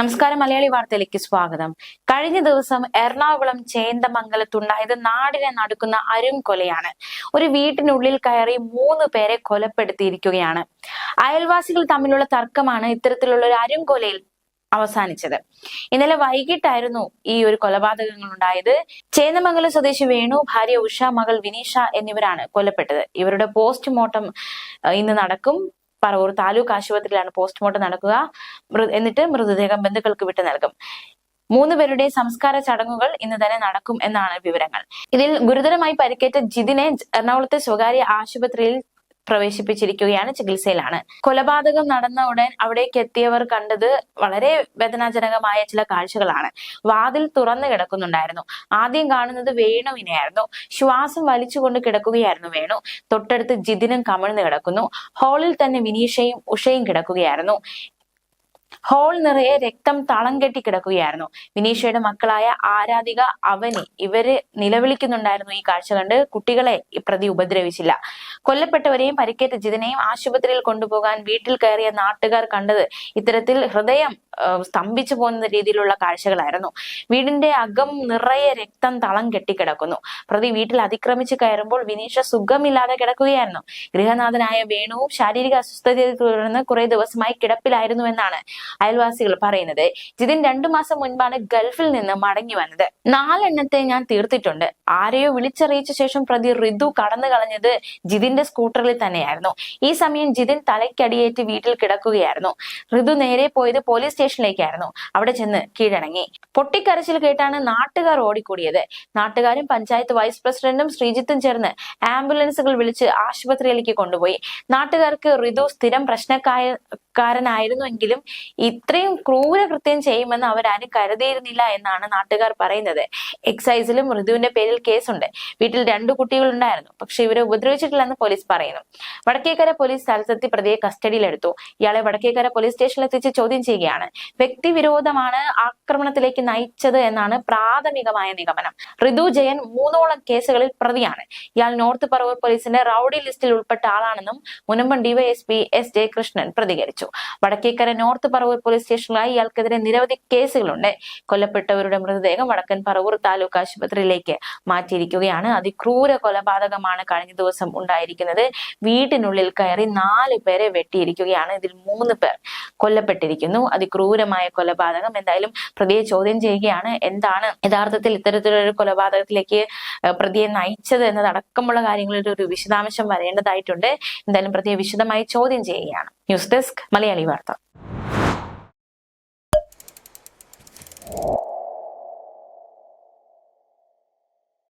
നമസ്കാരം മലയാളി വാർത്തയിലേക്ക് സ്വാഗതം. കഴിഞ്ഞ ദിവസം എറണാകുളം ചേന്തമംഗലത്തുണ്ടായത് നാടിനെ നടുക്കുന്ന അരും കൊലയാണ്. ഒരു വീട്ടിനുള്ളിൽ കയറി മൂന്ന് പേരെ കൊലപ്പെടുത്തിയിരിക്കുകയാണ്. അയൽവാസികൾ തമ്മിലുള്ള തർക്കമാണ് ഇത്തരത്തിലുള്ള ഒരു അരും കൊലയിൽ അവസാനിച്ചത്. ഇന്നലെ വൈകിട്ടായിരുന്നു ഈ ഒരു കൊലപാതകങ്ങൾ ഉണ്ടായത് ചേന്നമംഗലം സ്വദേശി വേണു ഭാര്യ ഉഷ മകൾ വിനീഷ എന്നിവരാണ് കൊല്ലപ്പെട്ടത് ഇവരുടെ പോസ്റ്റ്മോർട്ടം ഇന്ന് നടക്കും. പറവൂർ താലൂക്ക് ആശുപത്രിയിലാണ് പോസ്റ്റ്മോർട്ടം നടക്കുക. എന്നിട്ട് മൃതദേഹം ബന്ധുക്കൾക്ക് വിട്ടു നൽകും. മൂന്ന് പേരുടെ സംസ്കാര ചടങ്ങുകൾ ഇന്ന് തന്നെ നടക്കും എന്നാണ് വിവരങ്ങൾ. ഇതിൽ ഗുരുതരമായി പരിക്കേറ്റ ജിതിനെ എറണാകുളത്തെ സ്വകാര്യ ആശുപത്രിയിൽ പ്രവേശിപ്പിച്ചിരിക്കുകയാണ് ചികിത്സയിലാണ്. കൊലപാതകം നടന്ന ഉടൻ അവിടേക്ക് എത്തിയവർ കണ്ടത് വളരെ വേദനാജനകമായ ചില കാഴ്ചകളാണ്. വാതിൽ തുറന്നു കിടക്കുന്നുണ്ടായിരുന്നു. ആദ്യം കാണുന്നത് വേണുവിനെയായിരുന്നു. ശ്വാസം വലിച്ചുകൊണ്ട് കിടക്കുകയായിരുന്നു വേണു. തൊട്ടടുത്ത് ജിതിനും കമിഴ്ന്നു കിടക്കുന്നു. ഹാളിൽ തന്നെ വിനീഷയും ഉഷയും കിടക്കുകയായിരുന്നു. ഹോൾ നിറയെ രക്തം തളം കെട്ടി കിടക്കുകയായിരുന്നു. വിനീഷയുടെ മക്കളായ ആരാധിക അവനി ഇവർ നിലവിളിക്കുന്നുണ്ടായിരുന്നു ഈ കാഴ്ച കണ്ട് കുട്ടികളെ പ്രതി ഉപദ്രവിച്ചില്ല. കൊല്ലപ്പെട്ടവരെയും പരിക്കേറ്റ ജിതിനെയും ആശുപത്രിയിൽ കൊണ്ടുപോകാൻ വീട്ടിൽ കയറിയ നാട്ടുകാർ കണ്ടത് ഇത്തരത്തിൽ ഹൃദയം സ്തംഭിച്ചു പോകുന്ന രീതിയിലുള്ള കാഴ്ചകളായിരുന്നു. വീടിന്റെ അകം നിറയെ രക്തം തളം കെട്ടിക്കിടക്കുന്നു പ്രതി വീട്ടിൽ അതിക്രമിച്ച് കയറുമ്പോൾ വിനീഷ സുഖമില്ലാതെ കിടക്കുകയായിരുന്നു. ഗൃഹനാഥനായ വേണുവും ശാരീരിക അസ്വസ്ഥതയെ തുടർന്ന് കുറെ ദിവസമായി കിടപ്പിലായിരുന്നു എന്നാണ് അയൽവാസികൾ പറയുന്നത് ജിതിൻ രണ്ടു മാസം മുൻപാണ് ഗൾഫിൽ നിന്ന് മടങ്ങി വന്നത്. നാലെണ്ണത്തെ ഞാൻ തീർത്തിട്ടുണ്ട്. ആരെയോ വിളിച്ചറിയിച്ച ശേഷം പ്രതി റിതു കടന്നു കളഞ്ഞത് ജിതിന്റെ സ്കൂട്ടറിൽ തന്നെയായിരുന്നു. ഈ സമയം ജിതിൻ തലയ്ക്കടിയേറ്റ് വീട്ടിൽ കിടക്കുകയായിരുന്നു. ഋതു നേരെ പോയത് പോലീസ് സ്റ്റേഷനിലേക്കായിരുന്നു. അവിടെ ചെന്ന് കീഴടങ്ങി. പൊട്ടിക്കരച്ചിൽ കേട്ടാണ് നാട്ടുകാർ ഓടിക്കൂടിയത്. നാട്ടുകാരും പഞ്ചായത്ത് വൈസ് പ്രസിഡന്റും ശ്രീജിത്തും ചേർന്ന് ആംബുലൻസുകൾ വിളിച്ച് ആശുപത്രിയിലേക്ക് കൊണ്ടുപോയി. നാട്ടുകാർക്ക് ഋതു സ്ഥിരം പ്രശ്നക്കാരനായിരുന്നുവെങ്കിലും ഇത്രയും ക്രൂരകൃത്യം ചെയ്യുമെന്ന് അവരാരും കരുതിയിരുന്നില്ല എന്നാണ് നാട്ടുകാർ പറയുന്നത്. എക്സൈസിലും മൃദുവിന്റെ പേരിൽ കേസുണ്ട്. വീട്ടിൽ രണ്ടു കുട്ടികൾ ഉണ്ടായിരുന്നു പക്ഷെ ഇവരെ ഉപദ്രവിച്ചിട്ടില്ലെന്ന് പോലീസ് പറയുന്നു. വടക്കേക്കര പോലീസ് സ്ഥലത്തെത്തി പ്രതിയെ കസ്റ്റഡിയിലെടുത്തു. ഇയാളെ വടക്കേക്കര പോലീസ് സ്റ്റേഷനിൽ എത്തിച്ച് ചോദ്യം ചെയ്യുകയാണ്. വ്യക്തിവിരോധമാണ് ആക്രമണത്തിലേക്ക് നയിച്ചത് എന്നാണ് പ്രാഥമികമായ നിഗമനം. ഋതു ജയൻ മൂന്നോളം കേസുകളിൽ പ്രതിയാണ്. ഇയാൾ നോർത്ത് പറവൂർ പോലീസിന്റെ റൌഡി ലിസ്റ്റിൽ ഉൾപ്പെട്ട ആളാണെന്നും മുനമ്പം ഡിവൈഎസ്പി എസ് ജയകൃഷ്ണൻ പ്രതികരിച്ചു. വടക്കേക്കര നോർത്ത് പറവൂർ പോലീസ് സ്റ്റേഷനിലായി ഇയാൾക്കെതിരെ നിരവധി കേസുകളുണ്ട്. കൊല്ലപ്പെട്ടവരുടെ മൃതദേഹം വടക്കൻ പറവൂർ താലൂക്ക് ആശുപത്രിയിലേക്ക് മാറ്റിയിരിക്കുകയാണ്. അതിക്രൂര കൊലപാതകമാണ് കഴിഞ്ഞ ദിവസം ഉണ്ടായിരിക്കുന്നത്. വീട്ടിനുള്ളിൽ കയറി നാല് പേരെ വെട്ടിയിരിക്കുകയാണ്. ഇതിൽ മൂന്ന് പേർ കൊല്ലപ്പെട്ടിരിക്കുന്നു. അതിക്രൂരമായ കൊലപാതകം എന്തായാലും പ്രതിയെ ചോദ്യം ചെയ്യുകയാണ്. എന്താണ് യഥാർത്ഥത്തിൽ ഇത്തരത്തിലൊരു കൊലപാതകത്തിലേക്ക് പ്രതിയെ നയിച്ചത് എന്നതടക്കമുള്ള കാര്യങ്ങളിൽ ഒരു വിശദാംശം വരേണ്ടതായിട്ടുണ്ട്. എന്തായാലും പ്രതിയെ വിശദമായി ചോദ്യം ചെയ്യുകയാണ്. ന്യൂസ് ഡെസ്ക് മലയാളി വാർത്ത.